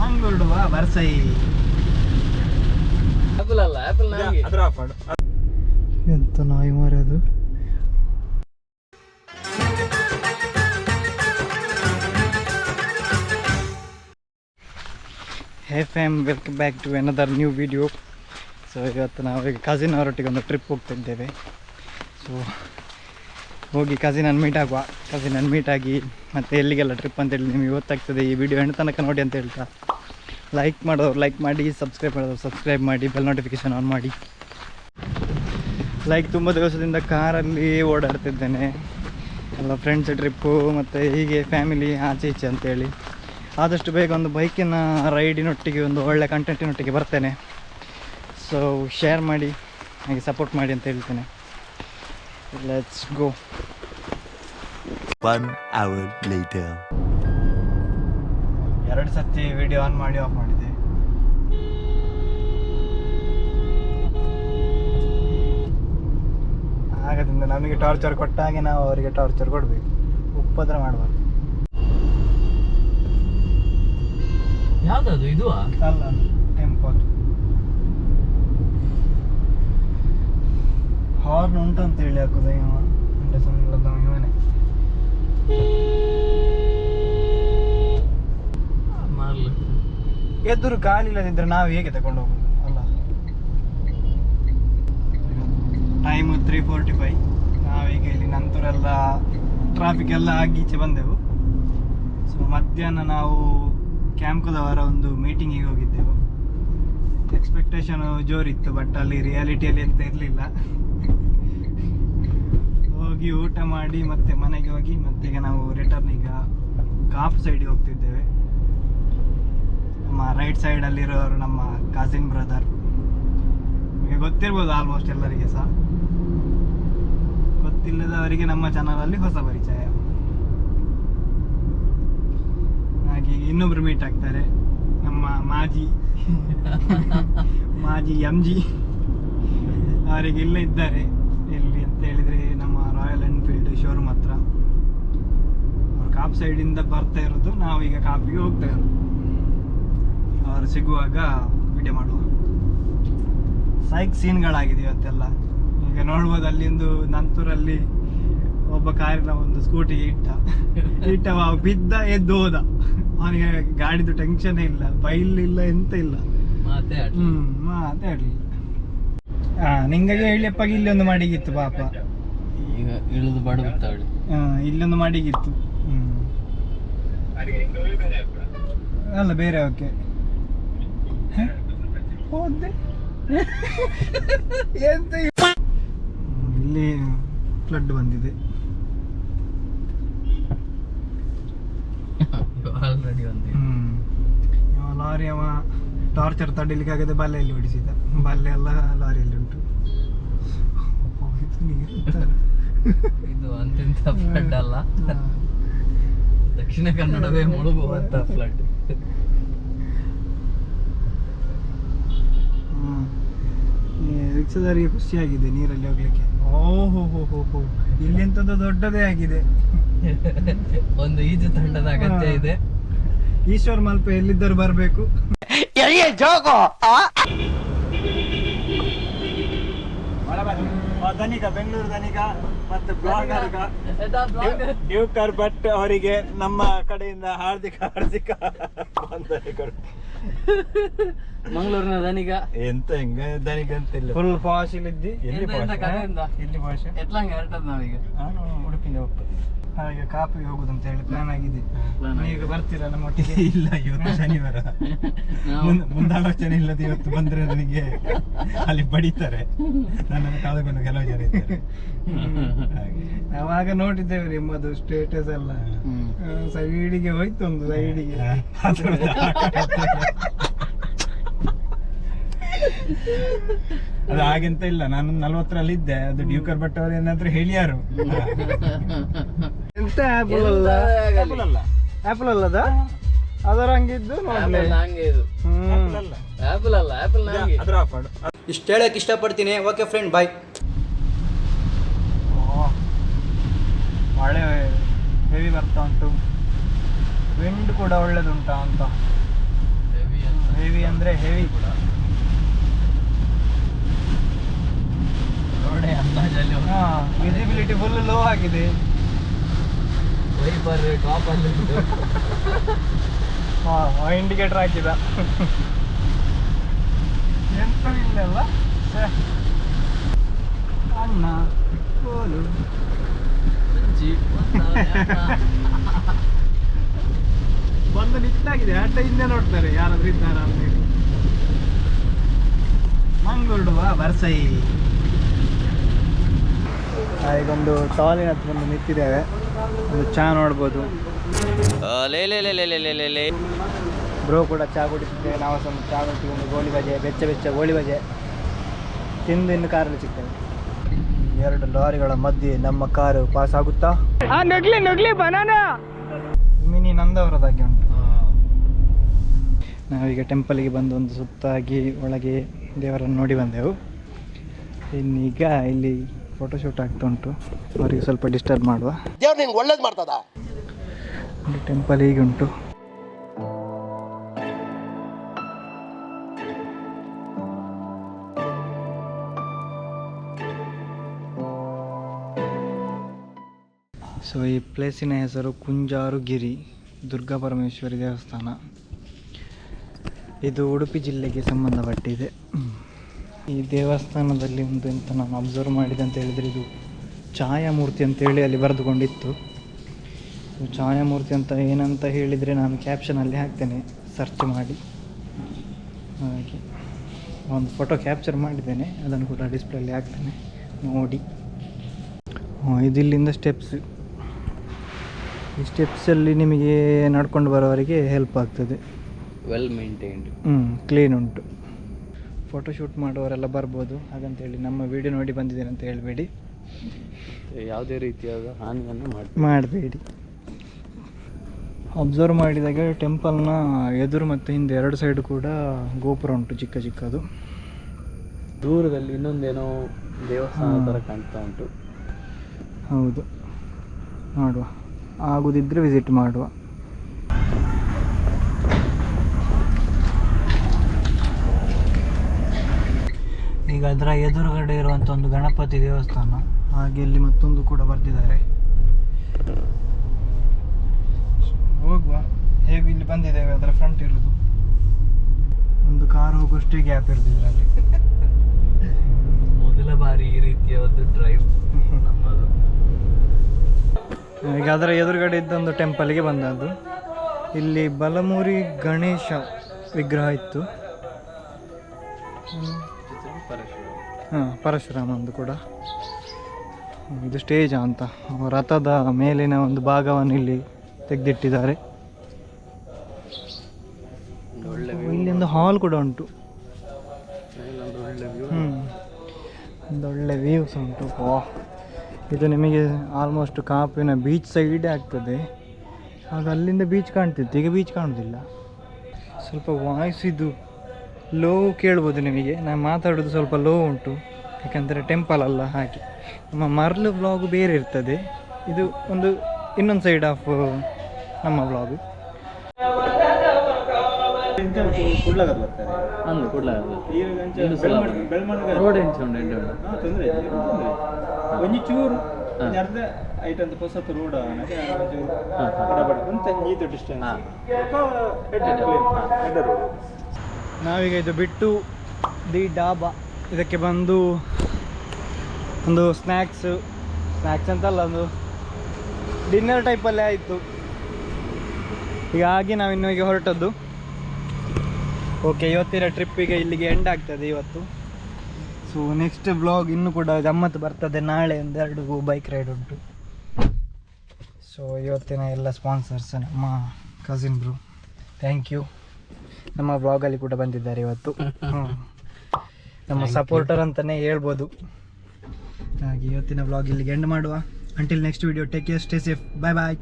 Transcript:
ಮಂಗಳೂರು ಬರ್ಸೈ ಆಪಲ್ ಅಲ್ಲ ಆಪಲ್ ನನಗೆ ಅದ್ರ ಆಫ್ ಎಂತ ನಾಯಿ ಮಾರದು hey fam welcome back to another new video so ಇವತ್ತು ನಾವು ಈಗ ಕಸಿನ್ ಅವರೊಟ್ಟಿಗೆ ಒಂದು ಟ್ರಿಪ್ ಹೋಗ್ತಿದ್ದೇವೆ. ಸೊ ಹೋಗಿ ಕಸಿನನ್ನು ಮೀಟ್ ಆಗುವ. ಕಸಿನನ್ನು ಮೀಟ್ ಆಗಿ ಮತ್ತು ಎಲ್ಲಿಗೆಲ್ಲ ಟ್ರಿಪ್ ಅಂತೇಳಿ ನಿಮಗೆ ಗೊತ್ತಾಗ್ತದೆ. ಈ ವಿಡಿಯೋ ಹೆಣ್ಣು ತನಕ ನೋಡಿ ಅಂತ ಹೇಳ್ತಾ. ಲೈಕ್ ಮಾಡೋರು ಲೈಕ್ ಮಾಡಿ ಸಬ್ಸ್ಕ್ರೈಬ್ ಮಾಡೋರು ಸಬ್ಸ್ಕ್ರೈಬ್ ಮಾಡಿ ಬೆಲ್ ನೋಟಿಫಿಕೇಶನ್ ಆನ್ ಮಾಡಿ. ಲೈಕ್ ತುಂಬ ದಿವಸದಿಂದ ಕಾರಲ್ಲಿ ಓಡಾಡ್ತಿದ್ದೇನೆ. ಎಲ್ಲ ಫ್ರೆಂಡ್ಸ್ ಟ್ರಿಪ್ಪು ಮತ್ತು ಹೀಗೆ ಫ್ಯಾಮಿಲಿ ಆಚೆ ಈಚೆ ಅಂತೇಳಿ ಆದಷ್ಟು ಬೇಗ ಒಂದು ಬೈಕಿನ ರೈಡಿನೊಟ್ಟಿಗೆ ಒಂದು ಒಳ್ಳೆ ಕಂಟೆಂಟಿನೊಟ್ಟಿಗೆ ಬರ್ತೇನೆ. ಸೊ ಶೇರ್ ಮಾಡಿ, ಹಾಗೆ ಸಪೋರ್ಟ್ ಮಾಡಿ ಅಂತ ಹೇಳ್ತೇನೆ. Let's go One hour later. ಎರಡು ಸತಿ ವಿಡಿಯೋ ಆನ್ ಮಾಡಿ ಆಫ್ ಮಾಡಿದೆ ಆಗದಿಂದ ನಮಗೆ ಟಾರ್ಚರ್ ಕೊಟ್ಟಾಗೆ ನಾವು ಅವರಿಗೆ ಟಾರ್ಚರ್ ಕೊಡಬೇಕು. ಉಪದ್ರ ಮಾಡಬಾರ್ದು. ಯಾವ್ದದು ಇದು ಅಲ್ಲ ಟೆಂಪಲ್ ಹಾರ್ನ್ ಉಂಟು ಅಂತ ಹೇಳಿ ಹಾಕುದು ಇವ ಅಂದ್ರೆ ಸೌಂಡ್ ಇವನೇ ಎದುರು ಕಾಲಿಲ್ಲದಿದ್ರೆ ನಾವು ಹೇಗೆ ತಗೊಂಡು ಹೋಗೋದು ಅಲ್ಲ. ಟೈಮ್ ತ್ರೀ ಫೋರ್ಟಿ ಫೈವ್ ನಾವೀಗ ಇಲ್ಲಿ ನಂತರ ಎಲ್ಲ ಟ್ರಾಫಿಕ್ ಎಲ್ಲ ಆಗಿ ಈಚೆ ಬಂದೆವು. ಸೊ ಮಧ್ಯಾಹ್ನ ನಾವು ಕ್ಯಾಂಪ್ಕದವರ ಒಂದು ಮೀಟಿಂಗಿಗೆ ಹೋಗಿದ್ದೆವು. ಎಕ್ಸ್ಪೆಕ್ಟೇಷನ್ ಜೋರಿತ್ತು ಬಟ್ ಅಲ್ಲಿ ರಿಯಾಲಿಟಿಯಲ್ಲಿ ಎಂತ ಇರಲಿಲ್ಲ. ಹೋಗಿ ಊಟ ಮಾಡಿ ಮತ್ತೆ ಮನೆಗೆ ಹೋಗಿ ಮತ್ತೆ ಈಗ ನಾವು ರಿಟರ್ನ್ ಈಗ ಕಾಪ್ ಸೈಡಿಗೆ ಹೋಗ್ತಿದ್ದೇವೆ. ನಮ್ಮ ರೈಟ್ ಸೈಡ್ ಅಲ್ಲಿರೋರು ನಮ್ಮ ಕಸಿನ್ ಬ್ರದರ್ ನಿಮಗೆ ಗೊತ್ತಿರ್ಬೋದು ಆಲ್ಮೋಸ್ಟ್ ಎಲ್ಲರಿಗೆ ಸಹ. ಗೊತ್ತಿಲ್ಲದವರಿಗೆ ನಮ್ಮ ಚಾನಲ್ ಅಲ್ಲಿ ಹೊಸ ಪರಿಚಯ. ಹಾಗೆ ಇನ್ನೊಬ್ರು ಮೀಟ್ ಆಗ್ತಾರೆ. ನಮ್ಮ ಮಾಜಿ ಮಾಜಿ ಎಂ ಜಿ ಅವರಿಗೆ ಇಲ್ಲೇ ಇದ್ದಾರೆ ಎಲ್ಲಿ ಅಂತ ಹೇಳಿದ್ರೆ ನಮ್ಮ ರಾಯಲ್ ಎನ್ಫೀಲ್ಡ್ ಶೋರೂಮ್ ಹತ್ರ ಅವ್ರು ಕಾಪ್ ಸೈಡಿಂದ ಬರ್ತಾ ಇರೋದು ನಾವೀಗ ಕಾಪಿಗೆ ಹೋಗ್ತಾ ಇರೋದು. ಅವರು ಸಿಗುವಾಗ ವಿಡಿಯೋ ಮಾಡುವ. ಸೈಕ್ ಸೀನ್ಗಳಾಗಿದೆ ಇವತ್ತೆಲ್ಲ. ಈಗ ನೋಡ್ಬೋದು ಅಲ್ಲಿಂದು ನಂತೂರಲ್ಲಿ ಒಬ್ಬ ಕಾರಿನ ಒಂದು ಸ್ಕೂಟಿಗೆ ಇಟ್ಟ. ಇಟ್ಟ ಬಿದ್ದ ಎದ್ದು ಹೋದ. ಅವನಿಗೆ ಗಾಡಿದು ಟೆನ್ಷನ್ ಇಲ್ಲ ಬೈಲ್ ಇಲ್ಲ ಎಂತ ಇಲ್ಲ. ಮಾತೇ. ಹ್ಮ್ ಮಾತಾಡ್ಲಿ ಹಾ ನಿಂಗಾಗಿ ಹೇಳಿಯಪ್ಪಾಗಿ ಇಲ್ಲೊಂದು ಮಡಿಗಿತ್ತು ಪಾಪ. ಈಗ ಇಳಿದು ಬಡ ಇಲ್ಲೊಂದು ಮಾಡಿಗಿತ್ತು. ಅಲ್ಲ ಬೇರೆ ಓಕೆ ಹೋದೆ? ಎಂತ ಇಲ್ಲಿ ಫ್ಲಡ್ ಬಂದಿದೆ. ಆಲ್ರೆಡಿ ಬಂದಿದೆ. ಲಾರಿ ಅವ ಟಾರ್ಚರ್ ತಡಿಲಿಕ್ಕೆ ಆಗದೆ ಬಲ್ಲೆಯಲ್ಲಿ ಹೊಡಿಸಿದ ಬಲ್ಲೆ ಎಲ್ಲ ಲಾರಿಯಲ್ಲಿ ಉಂಟು. ಇದು ನೀರು ಉಂಟಲ್ಲ. ಇದು ಅಂತಿಂತ ಫ್ಲಡ್ ಅಲ್ಲ. ದಕ್ಷಿಣ ಕನ್ನಡವೇ ಮುಳುಗುವಂತ ಫ್ಲಡ್ ಹ್ಮ್. ಈ ರಿಕ್ಷಾದವರಿಗೆ ಖುಷಿಯಾಗಿದೆ ನೀರಲ್ಲಿ ಹೋಗ್ಲಿಕ್ಕೆ. ಓಹೋ ಹೋ ಹೋ ಹೋ ಇಲ್ಲಿ ಎಂತದ್ದು ದೊಡ್ಡದೇ ಆಗಿದೆ. ಒಂದು ಈಜು ತಂಡದ ಅಗತ್ಯ ಇದೆ. ಈಶ್ವರ್ ಮಲ್ಪೆ ಎಲ್ಲಿದ್ದರೂ ಬರಬೇಕು. ಧನಿಕ ಬೆಂಗಳೂರು ಧನಿಕ. ಮತ್ತು ಬ್ಲಾಗರ್ಗ ಡ್ಯೂಕರ್ ಭಟ್ ಅವರಿಗೆ ನಮ್ಮ ಕಡೆಯಿಂದ ಹಾರ್ದಿಕ ಹಾರ್ದಿಕ ವಂದನೆಗಳು ಮಂಗಳೂರಿನ ದನಿಗ ಎಂತ ಹೆಂಗ ದನಿಗೆ ಅಂತಿಲ್ಲ. ಫುಲ್ ಫಾಶ್? ಇಲ್ಲಿ ಭಾಷೆ? ಎಲ್ಲಿ ಭಾಷೆ ಎತ್ಲಂಗ ನಾವೀಗ. ನಾನು ಉಡುಪಿಂದ ಹಾಗೆ ಕಾಪಿಗೆ ಹೋಗುದು ಅಂತ ಹೇಳಿ ಪ್ಲಾನ್ ಆಗಿದೆ. ನೀವು ಬರ್ತೀರ ಈಗ ಬರ್ತೀರಾ ನಮ್ಮ ಒಟ್ಟಿಗೆ? ಇಲ್ಲ ಇವತ್ತು ಶನಿವಾರ. ನಾವು ಮುಂದ್- ಮುಂದಾಲೋಚನೆ ಇಲ್ಲದೆ ಇವತ್ತು ಬಂದ್ರೆ ನನಗೆ ಅಲ್ಲಿ ಬಡಿತಾರೆ. ನನ್ನನ್ನು ಕಾದುಕೊಂಡು ಕೆಲವು ಜನ ಇದ್ದಾರೆ. ಹಾಗೆ. ನಾವಾಗ ನೋಡಿದ್ದೇವೆ ನಿಮ್ಮದು ಸ್ಟೇಟಸ್ ಎಲ್ಲ. ಸೈಡಿಗೆ ಹೋಯ್ತು ಒಂದು ಸೈಡಿಗೆ. ಅದು- ಅದು ಹಾಗೆಂತ ಇಲ್ಲ ನಾನು ನಲ್ವತ್ತರಲ್ಲಿ ಇದ್ದೆ ಅದು ಡ್ಯೂಕರ್ ಭಟ್ ಅವರು ಏನಾದ್ರು ಹೇಳ್ಯಾರು. ಎಂತ ಆಪಲ್ ಅಲ್ಲ? ಆಪಲ್ ಅಲ್ಲದ? ಅದರ ಹಂಗಿದ್ದು ನೋಡ್ಲಿ. ಆಪಲ್ ಹಂಗೆ ಇದು. ಹ್ಮ್. ಅಲ್ಲ. ಆಪಲ್ ಅಲ್ಲ ಆಪಲ್ ನಂಗೆ ಅದ್ರ ಆಫ್ ಮಾಡು ಇಷ್ಟು ಹೇಳಕ್ ಇಷ್ಟಪಡ್ತೀನಿ. ಓಕೆ ಫ್ರೆಂಡ್ ಬಾಯ್ ಮಳೆ ಹೆವಿ ಬರ್ತಾ ಉಂಟು. ವಿಂಡ್ ಕೂಡ ಒಳ್ಳೇದುಂಟಾ ಅಂತ. ಹೆವಿ ಅಂದರೆ ಹೆವಿ ಕೂಡ. ವಿಸಿಬಿಲಿಟಿ ಫುಲ್ ಲೋ ಆಗಿದೆ. ವೈಪರ್ ಟಾಪ್ ಅಲ್ಲಿ. ಹಾಂ ಇಂಡಿಕೇಟರ್ ಹಾಕಿದ ಎಂತ ಇಲ್ಲಲ್ಲ ಛೆ. ಅಣ್ಣ ಕೋಲು. ಬಂದು ನಿಂತಾಗಿದೆ ಅಡ್ಡ ಹಿಂದೆ ನೋಡ್ತಾರೆ, ಯಾರಾದ್ರೂ ಇದ್ದಾರ ಅಂತ ಮಂಗಳೂರು ಬರ್ಸೈ ಈಗೊಂದು ಟಾಲಿನ ಹತ್ರ ಬಂದು ನಿಂತಿದ್ದೇವೆ ಒಂದು ಚಹಾ ನೋಡ್ಬೋದು. ಬ್ರೋ ಕೂಡ ಚಾ ಕುಡಿಸುತ್ತೆ ನಾವು ಸಹ ಚಹಾ ಒಂದು ಗೋಳಿ ಬಜೆ ಬೆಚ್ಚ ಬೆಚ್ಚ ಗೋಳಿ ಬಜೆ ತಿಂದು ಇನ್ನು ಕಾರಲ್ಲಿ ಸಿಗ್ತೇವೆ. ಎರಡು ಲಾರಿಗಳ ಮಧ್ಯೆ ನಮ್ಮ ಕಾರು ಪಾಸ್ ಆಗುತ್ತಾ? ನುಗ್ಲಿ ನುಗ್ಲಿ ಬನಾನ. ಮಿನಿ ನಂದವರದಾಗಿ ಉಂಟು. ನಾವೀಗ ಟೆಂಪಲಿಗೆ ಬಂದು ಒಂದು ಸುತ್ತಾಗಿ ಒಳಗೆ ದೇವರನ್ನು ನೋಡಿ ಬಂದೆವು. ಇನ್ನೀಗ ಇಲ್ಲಿ ಫೋಟೋಶೂಟ್ ಆಗ್ತಾ ಉಂಟು. ಅವರಿಗೆ ಸ್ವಲ್ಪ ಡಿಸ್ಟರ್ಬ್ ಮಾಡುವ. ದೇವ್ರು ನಿಂಗೆ ಒಳ್ಳೇದು ಮಾಡ್ತದ? ಟೆಂಪಲ್ ಈಗ ಉಂಟು. ಸೊ ಈ ಪ್ಲೇಸಿನ ಹೆಸರು ಕುಂಜಾರುಗಿರಿ ದುರ್ಗಾ ಪರಮೇಶ್ವರಿ ದೇವಸ್ಥಾನ. ಇದು ಉಡುಪಿ ಜಿಲ್ಲೆಗೆ ಸಂಬಂಧಪಟ್ಟಿದೆ. ಈ ದೇವಸ್ಥಾನದಲ್ಲಿ ಒಂದು ಎಂತ ನಾನು ಅಬ್ಸರ್ವ್ ಮಾಡಿದೆ ಅಂತ ಹೇಳಿದರೆ ಇದು ಛಾಯಾಮೂರ್ತಿ ಅಂತೇಳಿ ಅಲ್ಲಿ ಬರೆದುಕೊಂಡಿತ್ತು. ಛಾಯಾಮೂರ್ತಿ ಅಂತ ಏನಂತ ಹೇಳಿದರೆ ನಾನು ಕ್ಯಾಪ್ಷನಲ್ಲಿ ಹಾಕ್ತೇನೆ ಸರ್ಚ್ ಮಾಡಿ. ಹಾಗೆ ಒಂದು ಫೋಟೋ ಕ್ಯಾಪ್ಚರ್ ಮಾಡಿದ್ದೇನೆ ಅದನ್ನು ಕೂಡ ಡಿಸ್ಪ್ಲೇಲಿ ಹಾಕ್ತೇನೆ ನೋಡಿ. ಇದಿಲ್ಲಿಂದ ಇದು ಸ್ಟೆಪ್ಸ್ ಈ ಸ್ಟೆಪ್ಸಲ್ಲಿ ನಿಮಗೆ ನಡ್ಕೊಂಡು ಬರೋವರಿಗೆ ಹೆಲ್ಪ್ ಆಗ್ತದೆ. ವೆಲ್ ಮೇಂಟೈನ್ಡ್ ಹ್ಞೂ ಕ್ಲೀನ್ ಉಂಟು. ಫೋಟೋಶೂಟ್ ಮಾಡುವವರೆಲ್ಲ ಬರ್ಬೋದು. ಹಾಗಂತೇಳಿ ನಮ್ಮ ವಿಡಿಯೋ ನೋಡಿ ಬಂದಿದ್ದೇನೆ ಅಂತ ಹೇಳಬೇಡಿ. ಯಾವುದೇ ರೀತಿಯಾದ ಹಾನಿಯನ್ನು ಮಾಡಿ ಮಾಡಬೇಡಿ. ಅಬ್ಸರ್ವ್ ಮಾಡಿದಾಗ ಟೆಂಪಲ್ನ ಎದುರು ಮತ್ತು ಹಿಂದೆ ಎರಡು ಸೈಡ್ ಕೂಡ ಗೋಪುರ ಉಂಟು ಚಿಕ್ಕ ಚಿಕ್ಕದು. ದೂರದಲ್ಲಿ ಇನ್ನೊಂದೇನೋ ದೇವಸ್ಥಾನ. ಥರ ಕಾಣ್ತಾ ಉಂಟು. ಹೌದು. ನೋಡುವ. ಆಗುದಿದ್ರೆ ವಿಸಿಟ್ ಮಾಡುವ. ಈಗ ಅದರ ಎದುರುಗಡೆ ಇರುವಂಥ ಒಂದು ಗಣಪತಿ ದೇವಸ್ಥಾನ. ಹಾಗೆ ಇಲ್ಲಿ ಮತ್ತೊಂದು ಕೂಡ ಬರ್ತಿದ್ದಾರೆ ಹೋಗುವ. ಹೇಗೆ ಇಲ್ಲಿ ಬಂದಿದ್ದೇವೆ ಅದರ ಫ್ರಂಟ್ ಇರೋದು. ಒಂದು ಕಾರ್ ಹೋಗುವಷ್ಟೇ ಗ್ಯಾಪ್ ಇರ್ತಿದ್ರಲ್ಲಿ ಮೊದಲ ಬಾರಿ ಈ ರೀತಿಯ ಒಂದು ಡ್ರೈವ್ ನಮ್ಮದು. ಈಗ ಅದರ ಎದುರುಗಡೆ ಇದ್ದೊಂದು ಟೆಂಪಲ್ಗೆ ಬಂದದ್ದು. ಇಲ್ಲಿ ಬಲಮುರಿ ಗಣೇಶ ವಿಗ್ರಹ ಇತ್ತು. ಹಾಂ ಪರಶುರಾಮಂದು ಕೂಡ. ಇದು ಸ್ಟೇಜ್ ಅಂತ. ರಥದ ಮೇಲಿನ ಒಂದು ಭಾಗವನ್ನು ಇಲ್ಲಿ ತೆಗೆದಿಟ್ಟಿದ್ದಾರೆ. ಇಲ್ಲಿಂದ ಹಾಲ್ ಕೂಡ ಉಂಟು. ಹ್ಞೂ ಒಂದು ಒಳ್ಳೆ ವ್ಯೂಸ್ ಉಂಟು. ಇದು ನಿಮಗೆ ಆಲ್ಮೋಸ್ಟ್ ಕಾಪಿನ ಬೀಚ್ ಸೈಡ್ ಆಗ್ತದೆ. ಆಗ ಅಲ್ಲಿಂದ ಬೀಚ್ ಕಾಣ್ತಿತ್ತು. ಈಗ ಬೀಚ್ ಕಾಣುವುದಿಲ್ಲ ಸ್ವಲ್ಪ ವಾಯ್ಸ್ ಇದು. ಲೋ ಕೇಳ್ಬೋದು ನಿಮಗೆ. ನಾನು ಮಾತಾಡೋದು ಸ್ವಲ್ಪ ಲೋ ಉಂಟು. ಯಾಕಂದರೆ ಟೆಂಪಲ್ ಅಲ್ಲ ಹಾಗೆ. ನಮ್ಮ ಮರಳು ವ್ಲಾಗ್ ಬೇರೆ ಇರ್ತದೆ. ಇದು ಒಂದು ಇನ್ನೊಂದು ಸೈಡ್ ಆಫ್ ನಮ್ಮ ವ್ಲಾಗು ಅಂದು ಕೂಡಲೇ ರೋಡ್ ಎಂಚ ಉಂಡು ಒಂಜಿ ಚೂರು ಅರ್ಧ ಹೊಸತ ರೋಡ್. ನೀತು ಡಿಸ್ಟೆನ್ಸ್. ನಾವೀಗ ಇದು ಬಿಟ್ಟು ದಿ ಡಾಬಾ. ಇದಕ್ಕೆ ಬಂದು ಒಂದು ಸ್ನ್ಯಾಕ್ಸು ಸ್ನ್ಯಾಕ್ಸ್ ಅಂತಲ್ಲ ಒಂದು ಡಿನ್ನರ್ ಟೈಪಲ್ಲೇ ಆಯಿತು. ಹೀಗಾಗಿ ಇನ್ನು ಈಗ ಹೊರಟದ್ದು. ಓಕೆ ಇವತ್ತಿನ ಟ್ರಿಪ್ಪಿಗೆ ಇಲ್ಲಿಗೆ ಎಂಡ್ ಆಗ್ತದೆ ಇವತ್ತು. ಸೊ ನೆಕ್ಸ್ಟ್ ಬ್ಲಾಗ್ ಇನ್ನು ಕೂಡ ಗಮ್ಮತ್ತು ಬರ್ತದೆ. ನಾಳೆ ಒಂದೆರಡು ಬೈಕ್ ರೈಡ್ ಉಂಟು. ಸೊ ಇವತ್ತಿನ ಎಲ್ಲ ಸ್ಪಾನ್ಸರ್ಸ್ ನಮ್ಮ ಕಸಿನ್ ಬ್ರು ಥ್ಯಾಂಕ್ ಯು ನಮ್ಮ ಬ್ಲಾಗಲ್ಲಿ ಕೂಡ ಬಂದಿದ್ದಾರೆ ಇವತ್ತು. ನಮ್ಮ ಸಪೋರ್ಟರ್ ಅಂತಲೇ ಹೇಳ್ಬೋದು. ಹಾಗೆ ಇವತ್ತಿನ ಬ್ಲಾಗ್ ಇಲ್ಲಿಗೆ ಎಂಡ್ ಮಾಡುವ. Until next video take care stay safe bye bye